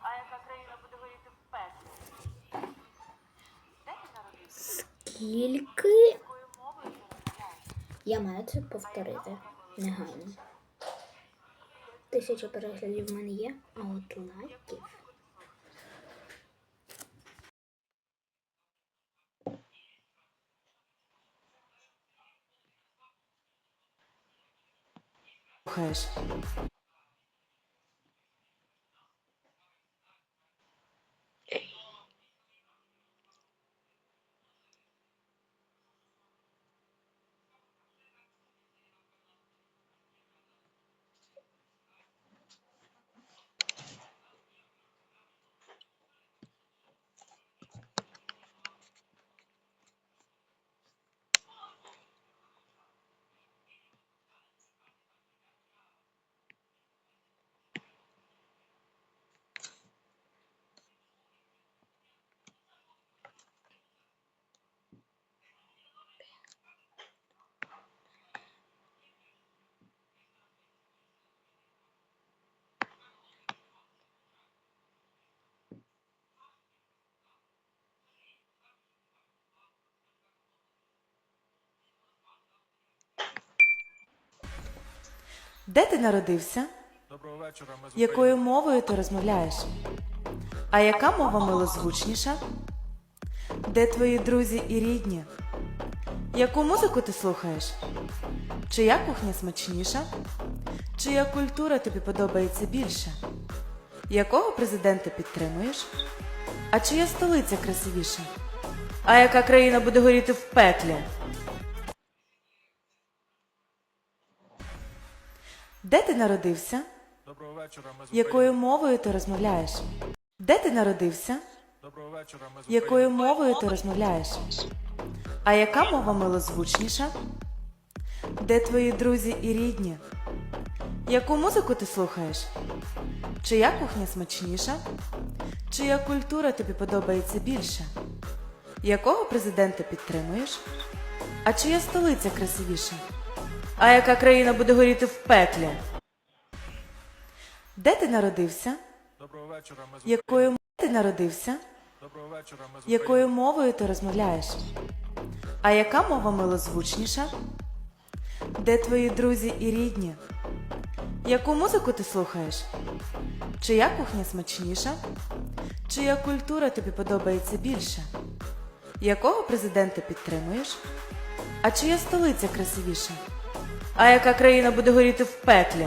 А яка країна буде горіти в пеклі? Скільки? Я маю це повторити. Негайно. Тисяча переглядів в мене є, а от лайків. Слухаєш. Де ти народився? Доброго вечора. Ми з Якою мовою ти розмовляєш? А яка мова милозвучніша? Де твої друзі і рідні? Яку музику ти слухаєш? Чия кухня смачніша? Чия культура тобі подобається більше? Якого президента підтримуєш? А чия столиця красивіша? А яка країна буде горіти в пеклі? Де ти народився? Доброго вечора. Ми з Якою мовою ти розмовляєш? Де ти народився? Доброго вечора. Ми з Якою мовою ти розмовляєш? А яка мова милозвучніша? Де твої друзі і рідні? Яку музику ти слухаєш? Чия кухня смачніша? Чия культура тобі подобається більше? Якого президента підтримуєш? А чия столиця красивіша? А яка країна буде горіти в пеклі? Де ти народився? Доброго вечора. Ми з Якою мовою ти народився? Доброго вечора. Ми з Якою мовою ти розмовляєш? А яка мова милозвучніша? Де твої друзі і рідні? Яку музику ти слухаєш? Чия кухня смачніша? Чия культура тобі подобається більше? Якого президента підтримуєш? А чия столиця красивіша? А яка країна буде горіти в пеклі?